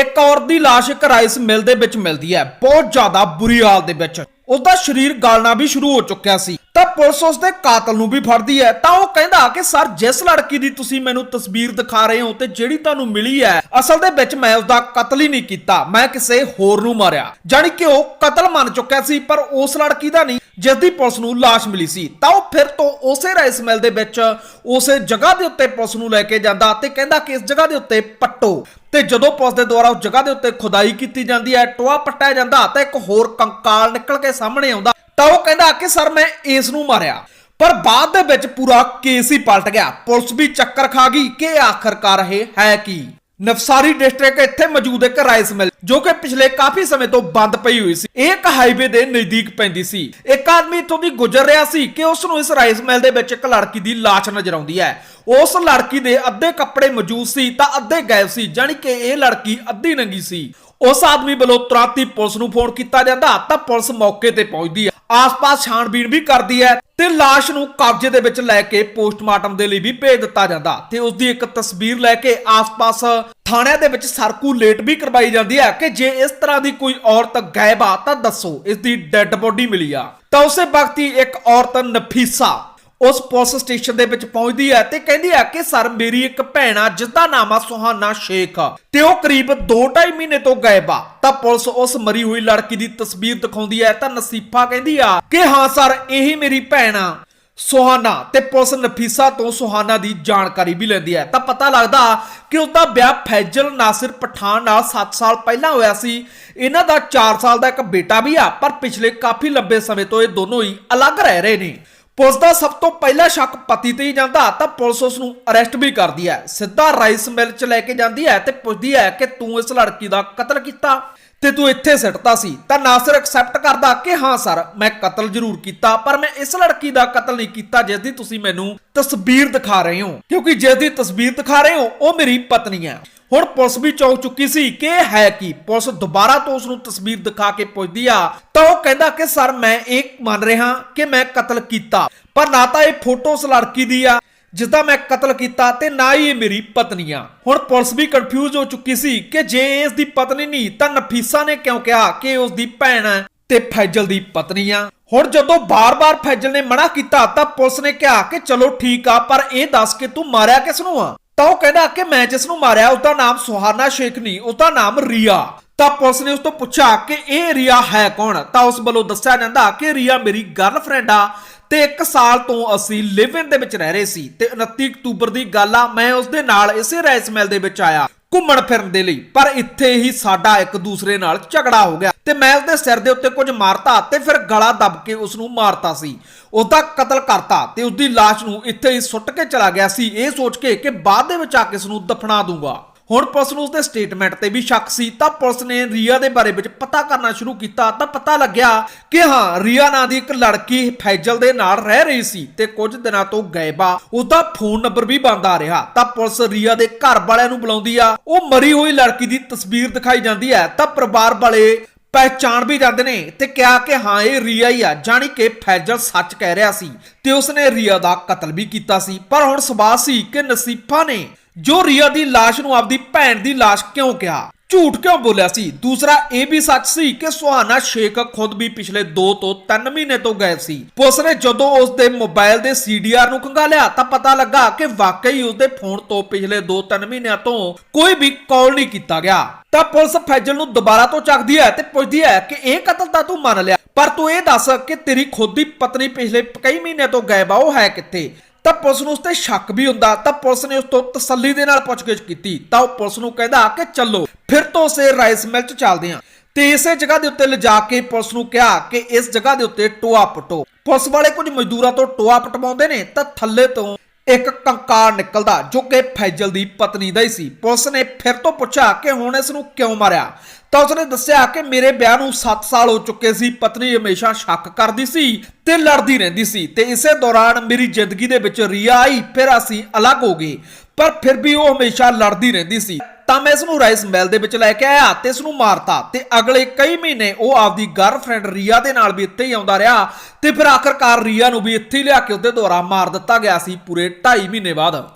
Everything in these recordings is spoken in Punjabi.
ਇੱਕ ਔਰਤ ਦੀ ਲਾਸ਼ ਇੱਕ ਰਾਈਸ ਮਿਲ ਦੇ ਵਿੱਚ ਮਿਲਦੀ ਹੈ। ਬਹੁਤ ਜ਼ਿਆਦਾ ਬੁਰੀ ਹਾਲ ਦੇ ਵਿੱਚ। ਉਹਦਾ ਸਰੀਰ ਗਲਣਾ ਵੀ ਸ਼ੁਰੂ ਹੋ ਚੁੱਕਿਆ ਸੀ। ਤਾਂ ਪੁਲਿਸ ਉਸ ਦੇ ਕਾਤਲ ਨੂੰ ਵੀ ਫੜਦੀ ਹੈ। ਤਾਂ ਉਹ ਕਹਿੰਦਾ ਕਿ, ਸਰ, ਜਿਸ ਲੜਕੀ ਦੀ ਤੁਸੀਂ ਮੈਨੂੰ ਤਸਵੀਰ ਦਿਖਾ ਰਹੇ ਹੋ ਤੇ ਜਿਹੜੀ ਤੁਹਾਨੂੰ ਮਿਲੀ ਹੈ, ਅਸਲ ਦੇ ਵਿੱਚ ਮੈਂ ਉਸਦਾ ਕਤਲ ਹੀ ਨਹੀਂ ਕੀਤਾ। ਮੈਂ ਕਿਸੇ ਹੋਰ ਨੂੰ ਮਾਰਿਆ। ਜਾਣੀ ਕਿ ਉਹ ਕਤਲ ਮੰਨ ਚੁੱਕਿਆ ਸੀ, ਪਰ ਉਸ ਲੜਕੀ ਦਾ ਨਹੀਂ, ਜਿਸ ਦੀ ਪੁਲਿਸ ਨੂੰ ਲਾਸ਼ ਮਿਲੀ ਸੀ। ਤਾਂ ਉਹ ਫਿਰ ਤੋਂ ਉਸੇ ਰਾਈਸ ਮਿਲ ਦੇ ਵਿੱਚ ਉਸੇ ਜਗ੍ਹਾ ਦੇ ਉੱਤੇ ਪੁਲਿਸ ਨੂੰ ਲੈ ਕੇ ਜਾਂਦਾ ਤੇ ਕਹਿੰਦਾ ਕਿ ਇਸ ਜਗ੍ਹਾ ਦੇ ਉੱਤੇ ਪੱਟੋ। ਤੇ ਜਦੋਂ ਪੁਲਿਸ ਦੇ ਦੁਆਰਾ ਉਸ ਜਗ੍ਹਾ ਦੇ ਉੱਤੇ ਖੁਦਾਈ ਕੀਤੀ ਜਾਂਦੀ ਹੈ, ਟੋਆ ਪੱਟਿਆ ਜਾਂਦਾ ਤਾਂ ਇੱਕ ਹੋਰ ਕੰਕਾਲ ਨਿਕਲ ਕੇ ਸਾਹਮਣੇ ਆਉਂਦਾ। ਤਾਂ ਉਹ ਕਹਿੰਦਾ ਕਿ ਸਰ ਮੈਂ ਇਸ ਨੂੰ ਮਾਰਿਆ। ਪਰ ਬਾਅਦ ਦੇ ਵਿੱਚ ਪੂਰਾ ਕੇਸ ਹੀ ਪਲਟ ਗਿਆ। ਪੁਲਿਸ ਵੀ ਚੱਕਰ ਖਾ ਗਈ ਕਿ ਆਖਰਕਾਰ ਇਹ ਹੈ ਕੀ। ਨਫਸਾਰੀ ਡਿਸਟ੍ਰਿਕਟ ਇੱਥੇ ਮੌਜੂਦ ਇੱਕ ਰਾਈਸ ਮਿਲ ਜੋ ਕਿ ਪਿਛਲੇ ਕਾਫੀ ਸਮੇਂ ਤੋਂ ਬੰਦ ਪਈ ਹੋਈ ਸੀ। ਇਹ ਇੱਕ ਹਾਈਵੇ ਦੇ ਨਜ਼ਦੀਕ ਪੈਂਦੀ ਸੀ। ਇੱਕ ਆਦਮੀ ਇੱਥੋਂ ਦੀ ਗੁਜ਼ਰ ਰਿਹਾ ਸੀ ਕਿ ਉਸ ਨੂੰ ਇਸ ਰਾਈਸ ਮਿਲ ਦੇ ਵਿੱਚ ਇੱਕ ਲੜਕੀ ਦੀ ਲਾਸ਼ ਨਜ਼ਰ ਆਉਂਦੀ ਹੈ। ਉਸ ਲੜਕੀ ਦੇ ਅੱਧੇ ਕੱਪੜੇ ਮੌਜੂਦ ਸੀ ਤਾਂ ਅੱਧੇ ਗਾਇਬ ਸੀ, ਜਾਣੀ ਕਿ ਇਹ ਲੜਕੀ ਅੱਧੀ ਨੰਗੀ ਸੀ। ਉਸ ਆਦਮੀ ਵੱਲੋਂ ਤੁਰੰਤ ਹੀ ਪੁਲਿਸ ਨੂੰ ਫੋਨ ਕੀਤਾ ਜਾਂਦਾ, ਤਾਂ ਪੁਲਿਸ ਮੌਕੇ ਤੇ ਪਹੁੰਚਦੀ ਹੈ। ਆਸ-ਪਾਸ ਛਾਣਬੀਣ ਵੀ ਕਰਦੀ ਹੈ ਤੇ ਲਾਸ਼ ਨੂੰ ਕਬਜ਼ੇ ਦੇ ਵਿੱਚ ਲੈ ਕੇ ਪੋਸਟਮਾਰਟਮ ਦੇ ਲਈ ਵੀ ਭੇਜ ਦਿੱਤਾ ਜਾਂਦਾ ਤੇ ਉਸ ਦੀ ਇੱਕ ਤਸਵੀਰ ਲੈ ਕੇ ਆਸ-ਪਾਸ ਥਾਣਿਆਂ ਦੇ ਵਿੱਚ ਸਰਕੂਲੇਟ ਵੀ ਕਰਵਾਈ ਜਾਂਦੀ ਹੈ ਕਿ ਜੇ ਇਸ ਤਰ੍ਹਾਂ ਦੀ ਕੋਈ ਔਰਤ ਗਾਇਬ ਆ ਤਾਂ ਦੱਸੋ, ਇਸ ਦੀ ਡੈੱਡ ਬੋਡੀ ਮਿਲੀ ਆ। ਤਾਂ ਉਸੇ ਵਕਤ ਹੀ ਇੱਕ ਔਰਤ ਨਫੀਸਾ ਉਸ ਪੁਲਿਸ ਸਟੇਸ਼ਨ ਦੇ ਵਿੱਚ ਪਹੁੰਚਦੀ ਹੈ ਤੇ ਕਹਿੰਦੀ ਹੈ ਕਿ ਸਰ, ਮੇਰੀ ਇੱਕ ਭੈਣ ਆ ਜਿਸ ਦਾ ਨਾਮ ਆ ਸੁਹਾਨਾ ਸ਼ੇਖ ਤੇ ਉਹ ਕਰੀਬ 2.5 ਮਹੀਨੇ ਤੋਂ ਗਾਇਬ ਆ। ਤਾਂ ਪੁਲਿਸ ਉਸ ਮਰੀ ਹੋਈ ਲੜਕੀ ਦੀ ਤਸਵੀਰ ਦਿਖਾਉਂਦੀ ਹੈ ਤਾਂ ਨਸੀਫਾ ਕਹਿੰਦੀ ਆ ਕਿ ਹਾਂ ਸਰ, ਇਹੀ ਮੇਰੀ ਭੈਣ ਆ, ਸੁਹਾਨਾ। ਤੇ ਪੁਲਿਸ ਨਫੀਸਾ ਤੋਂ ਸੁਹਾਨਾ ਦੀ ਜਾਣਕਾਰੀ ਵੀ ਲੈਂਦੀ ਹੈ। ਤਾਂ ਪਤਾ ਲੱਗਦਾ ਕਿ ਉਸ ਦਾ ਵਿਆਹ ਫੈਜ਼ਲ ਨਾਸਿਰ ਪਠਾਨ ਨਾਲ 7 ਸਾਲ ਪਹਿਲਾਂ ਹੋਇਆ ਸੀ। ਇਹਨਾਂ ਦਾ 4 ਸਾਲ ਦਾ ਇੱਕ ਬੇਟਾ ਵੀ ਆ, ਪਰ ਪਿਛਲੇ ਕਾਫੀ ਲੰਬੇ ਸਮੇਂ ਤੋਂ ਇਹ ਦੋਨੋਂ ਹੀ ਅਲੱਗ ਰਹਿ ਰਹੇ ਨੇ। ਪੁਲਿਸ ਦਾ ਸਭ ਤੋਂ ਪਹਿਲਾ ਸ਼ੱਕ ਪਤੀ ਤੇ ਹੀ ਜਾਂਦਾ, ਤਾਂ ਪੁਲਿਸ ਉਸ ਨੂੰ ਅਰੈਸਟ ਵੀ ਕਰਦੀ ਹੈ। ਸਿੱਧਾ ਰਾਈਸ ਮਿਲ 'ਚ ਲੈ ਕੇ ਜਾਂਦੀ ਹੈ ਤੇ ਪੁੱਛਦੀ ਹੈ ਕਿ ਤੂੰ ਇਸ ਲੜਕੀ ਦਾ ਕਤਲ ਕੀਤਾ? ਤੇ ਤੂੰ ਇੱਥੇ ਸਿੱਟਤਾ ਸੀ। ਤਾਂ ਨਾਸਰ ਐਕਸੈਪਟ ਕਰਦਾ ਕਿ ਹਾਂ ਸਰ, ਮੈਂ ਕਤਲ ਜ਼ਰੂਰ ਕੀਤਾ, ਪਰ ਮੈਂ ਇਸ ਲੜਕੀ ਦਾ ਕਤਲ ਨਹੀਂ ਕੀਤਾ ਜਿਸ ਦੀ ਤੁਸੀਂ ਮੈਨੂੰ ਤਸਵੀਰ ਦਿਖਾ ਰਹੇ ਹੋ। ਕਿਉਂਕਿ ਜਿਸ ਦੀ ਤਸਵੀਰ ਦਿਖਾ ਰਹੇ ਹੋ, ਉਹ ਮੇਰੀ ਪਤਨੀ ਹੈ। ਹੁਣ ਪੁਲਿਸ ਵੀ ਚੌਕ ਚੁੱਕੀ ਸੀ ਕਿ ਹੈ ਕੀ? ਪੁਲਿਸ ਦੁਬਾਰਾ ਤੋਂ ਉਸ ਨੂੰ ਤਸਵੀਰ ਦਿਖਾ ਕੇ ਪੁੱਛਦੀ ਆ, ਤਾਂ ਉਹ ਕਹਿੰਦਾ ਕਿ ਸਰ, ਮੈਂ ਇਹ ਮੰਨ ਰਿਹਾ ਕਿ ਮੈਂ ਕਤਲ ਕੀਤਾ। ਪਰ ਨਾ ਤਾਂ ਇਹ ਫੋਟੋ ਉਸ ਲੜਕੀ ਦੀ ਆ ਜਿਸ ਦਾ ਮੈਂ ਕਤਲ ਕੀਤਾ ਤੇ ਨਾ ਹੀ ਇਹ ਮੇਰੀ ਪਤਨੀ ਆ ਹੁਣ ਪੁਲਿਸ ਵੀ ਕਨਫਿਊਜ਼ ਹੋ ਚੁੱਕੀ ਸੀ ਕਿ ਜੇ ਇਸ ਦੀ ਪਤਨੀ ਨਹੀਂ, ਤਾਂ ਨਫੀਸਾ ਨੇ ਕਿਉਂ ਕਿਹਾ ਕਿ ਉਸ ਦੀ ਭੈਣ ਹੈ ਤੇ ਫੈਜ਼ਲ ਦੀ ਪਤਨੀ ਆ? ਹੁਣ ਜਦੋਂ ਬਾਰ-ਬਾਰ ਫੈਜ਼ਲ ਨੇ ਮਨਾ ਕੀਤਾ, ਤਾਂ ਪੁਲਿਸ ਨੇ ਕਿਹਾ ਕਿ ਚਲੋ ਠੀਕ ਆ, ਪਰ ਇਹ ਦੱਸ ਕਿ ਤੂੰ ਮਾਰਿਆ ਕਿਸ ਨੂੰ ਆ? ਤਾਂ ਉਹ ਕਹਿੰਦਾ ਕਿ ਮੈਂ ਜਿਸ ਨੂੰ ਮਾਰਿਆ ਉਸ ਦਾ ਨਾਮ ਸੁਹਾਨਾ ਸ਼ੇਖ ਨਹੀਂ ਉਸ ਦਾ ਨਾਮ ਰੀਆ। ਤਾਂ ਪੁਲਿਸ ਨੇ ਉਸ ਤੋਂ ਪੁੱਛਿਆ ਕਿ ਇਹ ਰੀਆ ਹੈ ਕੌਣ? ਤਾਂ ਉਸ ਵੱਲੋਂ ਦੱਸਿਆ ਜਾਂਦਾ ਕਿ ਰੀਆ ਮੇਰੀ ਗਰਲਫ੍ਰੈਂਡ ਆ ਤੇ 1 ਸਾਲ ਤੋਂ ਅਸੀਂ ਲਿਵ ਦੇ ਵਿੱਚ ਰਹਿ ਰਹੇ ਸੀ ਤੇ 29 ਅਕਤੂਬਰ ਦੀ ਗੱਲ ਆ, ਮੈਂ ਉਸ ਦੇ ਨਾਲ ਇਸੇ ਰਾਈਸ ਮਿਲ ਦੇ ਵਿੱਚ ਆਇਆ ਘੁੰਮਣ ਫਿਰਨ ਦੇ ਲਈ, ਪਰ ਇੱਥੇ ਹੀ ਸਾਡਾ ਇੱਕ ਦੂਸਰੇ ਨਾਲ ਝਗੜਾ ਹੋ ਗਿਆ ਤੇ ਮੈਂ ਉਸਦੇ ਸਿਰ ਦੇ ਉੱਤੇ ਕੁਝ ਮਾਰਤਾ ਤੇ ਫਿਰ ਗਲਾ ਦੱਬ ਕੇ ਉਸ ਨੂੰ ਮਾਰਤਾ ਸੀ। ਉਹਦਾ ਕਤਲ ਕਰਤਾ ਤੇ ਉਸਦੀ ਲਾਸ਼ ਨੂੰ ਇੱਥੇ ਹੀ ਸੁੱਟ ਕੇ ਚਲਾ ਗਿਆ ਸੀ। ਇਹ ਸੋਚ ਕੇ ਕਿ ਬਾਅਦ ਦੇ ਵਿੱਚ ਆ ਕੇ ਇਸ ਨੂੰ ਦਫਨਾ ਦੂੰਗਾ। ਹੁਣ ਪੁਲਿਸ ਨੂੰ ਉਸਦੇ ਸਟੇਟਮੈਂਟ ਤੇ ਵੀ ਸ਼ੱਕ ਸੀ, ਤਾਂ ਪੁਲਿਸ ਨੇ ਰੀਆ ਦੇ ਬਾਰੇ ਵਿੱਚ ਪਤਾ ਕਰਨਾ ਸ਼ੁਰੂ ਕੀਤਾ, ਤਾਂ ਪਤਾ ਲੱਗਿਆ ਕਿ ਹਾਂ, ਰੀਆ ਨਾਂ ਦੀ ਇੱਕ ਲੜਕੀ ਫੈਜ਼ਲ ਦੇ ਨਾਲ ਰਹਿ ਰਹੀ ਸੀ ਤੇ ਕੁਝ ਦਿਨਾਂ ਤੋਂ ਗਾਇਬ ਉਹਦਾ ਫੋਨ ਨੰਬਰ ਵੀ ਬੰਦ ਆ ਰਿਹਾ। ਤਾਂ ਪੁਲਿਸ ਰੀਆ ਦੇ ਘਰ ਵਾਲਿਆਂ ਨੂੰ ਬੁਲਾਉਂਦੀ ਆ। ਉਹ ਮਰੀ ਹੋਈ ਲੜਕੀ ਦੀ ਤਸਵੀਰ ਦਿਖਾਈ ਜਾਂਦੀ ਹੈ। ਤਾਂ ਪਰਿਵਾਰ ਵਾਲੇ ਪਹਿਚਾਣ ਵੀ ਜਾਂਦੇ ਨੇ ਤੇ ਕਿਹਾ ਕਿ ਹਾਂ, ਇਹ ਰੀਆ ਹੀ ਆ, ਜਾਣੀ ਕਿ ਫੈਜ਼ਲ ਸੱਚ ਕਹਿ ਰਿਹਾ ਸੀ ਤੇ ਉਸਨੇ ਰੀਆ ਦਾ ਕਤਲ ਵੀ ਕੀਤਾ ਸੀ। ਪਰ ਹੁਣ ਸਵਾਲ ਸੀ ਕਿ ਨਸੀਫਾ ਨੇ ਜੋ ਰੀਆ ਦੀ ਲਾਸ਼ ਨੂੰ ਆਪਦੀ ਭੈਣ ਦੀ ਲਾਸ਼ ਕਿਉਂ ਕਿਹਾ? ਝੂਠ ਕਿਉਂ ਬੋਲਿਆ ਸੀ? ਦੂਸਰਾ, ਇਹ ਵੀ ਸੱਚ ਸੀ ਕਿ ਸੁਹਾਨਾ ਸ਼ੇਖ ਖੁਦ ਵੀ ਪਿਛਲੇ 2 ਤੋਂ 3 ਮਹੀਨੇ ਤੋਂ ਗਾਇਬ ਸੀ। ਪੁਲਿਸ ਨੇ ਜਦੋਂ ਉਸ ਦੇ ਮੋਬਾਈਲ ਦੇ ਸੀਡੀਆਰ ਨੂੰ ਖੰਗਾਲਿਆ, ਤਾਂ ਪਤਾ ਲੱਗਾ ਕਿ ਵਾਕਈ ਉਸ ਦੇ ਫੋਨ ਤੋਂ ਪਿਛਲੇ 2-3 ਮਹੀਨਿਆਂ ਤੋਂ ਕੋਈ ਵੀ ਕਾਲ ਨਹੀਂ ਕੀਤਾ ਗਿਆ। ਤਾਂ ਪੁਲਿਸ ਫੈਜ਼ਲ ਨੂੰ ਦੁਬਾਰਾ ਤੋਂ ਚੱਕਦੀ ਹੈ ਤੇ ਪੁੱਛਦੀ ਹੈ ਕਿ ਇਹ ਕਤਲ ਤਾਂ ਤੂੰ ਮੰਨ ਲਿਆ, ਪਰ ਤੂੰ ਇਹ ਦੱਸ ਕਿ ਤੇਰੀ ਖੁਦ ਦੀ ਪਤਨੀ ਪਿਛਲੇ ਕਈ ਮਹੀਨੇ ਤੋਂ ਗਾਇਬ ਆ, ਉਹ ਹੈ ਕਿੱਥੇ? ਤਾਂ ਪੁਲਿਸ ਨੂੰ ਉਸ ਤੇ ਸ਼ੱਕ ਵੀ ਹੁੰਦਾ, ਤਾਂ ਪੁਲਿਸ ਨੇ ਉਸ ਤੋਂ ਤਸੱਲੀ ਦੇ ਨਾਲ ਪੁੱਛਗਿੱਛ ਕੀਤੀ, ਤਾਂ ਉਹ ਪੁਲਿਸ ਨੂੰ ਕਹਿੰਦਾ ਕਿ ਚੱਲੋ, ਫਿਰ ਤੋਂ ਉਸੇ ਰਾਈਸ ਮਿਲ ਚ ਚੱਲਦੇ ਆਂ ਤੇ ਇਸੇ ਜਗ੍ਹਾ ਦੇ ਉੱਤੇ ਲਿਜਾ ਕੇ ਪੁਲਿਸ ਨੂੰ ਕਿਹਾ ਕਿ ਇਸ ਜਗ੍ਹਾ ਦੇ ਉੱਤੇ ਟੋਆ ਪਟੋ। ਪੁਲਿਸ ਵਾਲੇ ਕੁਝ ਮਜ਼ਦੂਰਾਂ ਤੋਂ ਟੋਆ ਪਟਵਾਉਂਦੇ ਨੇ, ਤਾਂ ਥੱਲੇ ਤੋਂ ਇੱਕ ਕੰਕਾਰ ਨਿਕਲਦਾ, ਜੋ ਕਿ ਫੈਜ਼ਲ ਦੀ ਪਤਨੀ ਦਾ ਹੀ ਸੀ। ਪੁਲਿਸ ਨੇ ਫਿਰ ਤੋਂ ਪੁੱਛਿਆ ਕਿ ਹੁਣ ਇਸ ਨੂੰ ਕਿਉਂ ਮਾਰਿਆ? ਤਾਂ ਉਸਨੇ ਦੱਸਿਆ ਕਿ ਮੇਰੇ ਵਿਆਹ ਨੂੰ 7 ਸਾਲ ਹੋ ਚੁੱਕੇ ਸੀ, ਪਤਨੀ ਹਮੇਸ਼ਾ ਸ਼ੱਕ ਕਰਦੀ ਸੀ ਤੇ ਲੜਦੀ ਰਹਿੰਦੀ ਸੀ ਤੇ ਇਸੇ ਦੌਰਾਨ ਮੇਰੀ ਜ਼ਿੰਦਗੀ ਦੇ ਵਿੱਚ ਰੀਆ ਆਈ, ਫਿਰ ਅਸੀਂ ਅਲੱਗ ਹੋ ਗਏ। ਪਰ ਫਿਰ ਵੀ ਉਹ ਹਮੇਸ਼ਾ ਲੜਦੀ ਰਹਿੰਦੀ ਸੀ। ਤਾਂ ਮੈਂ ਇਸ ਨੂੰ ਰਾਈਸ ਮਿਲ ਦੇ ਵਿੱਚ ਲੈ ਕੇ ਆਇਆ ਤੇ ਇਸ ਨੂੰ ਮਾਰਤਾ ਤੇ ਅਗਲੇ ਕਈ ਮਹੀਨੇ ਉਹ ਆਪਦੀ ਗਰਲਫ੍ਰੈਂਡ ਰੀਆ ਦੇ ਨਾਲ ਵੀ ਇੱਥੇ ਹੀ ਆਉਂਦਾ ਰਿਹਾ ਤੇ ਫਿਰ ਆਖਰਕਾਰ ਰੀਆ ਨੂੰ ਵੀ ਇੱਥੇ ਹੀ ਲਿਆ ਕੇ ਉਹਦੇ ਦੁਆਰਾ ਮਾਰ ਦਿੱਤਾ ਗਿਆ ਸੀ ਪੂਰੇ 2.5 ਮਹੀਨੇ ਬਾਅਦ।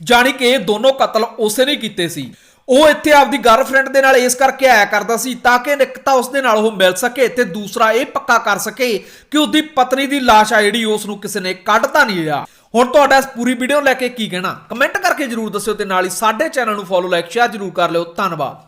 ਜਾਣੀ ਕਿ ਇਹ ਦੋਨੋਂ ਕਤਲ ਉਸੇ ਨੇ ਕੀਤੇ ਸੀ। ਉਹ ਇੱਥੇ ਆਪਦੀ ਗਰਲਫ੍ਰੈਂਡ ਦੇ ਨਾਲ ਇਸ ਕਰਕੇ ਆਇਆ ਕਰਦਾ ਸੀ ਤਾਂ ਕਿ ਇੱਕ ਤਾਂ ਉਸ ਦੇ ਨਾਲ ਉਹ ਮਿਲ ਸਕੇ ਤੇ ਦੂਸਰਾ ਇਹ ਪੱਕਾ ਕਰ ਸਕੇ ਕਿ ਉਹਦੀ ਪਤਨੀ ਦੀ ਲਾਸ਼ ਆ ਜਿਹੜੀ ਉਸ ਨੂੰ ਕਿਸੇ ਨੇ ਕੱਢ ਤਾਂ ਨਹੀਂ ਲਿਆ ਹੁਣ ਤੁਹਾਡਾ ਇਸ ਪੂਰੀ ਵੀਡੀਓ ਲੈ ਕੇ ਕੀ ਕਹਿਣਾ? ਕਮੈਂਟ ਕਰਕੇ ਜਰੂਰ ਦੱਸਿਓ ਤੇ ਨਾਲ ਹੀ ਸਾਡੇ ਚੈਨਲ ਨੂੰ ਫੋਲੋ ਲਾਈਕ ਸ਼ੇਅਰ ਜਰੂਰ ਕਰ ਲਿਓ। ਧੰਨਵਾਦ।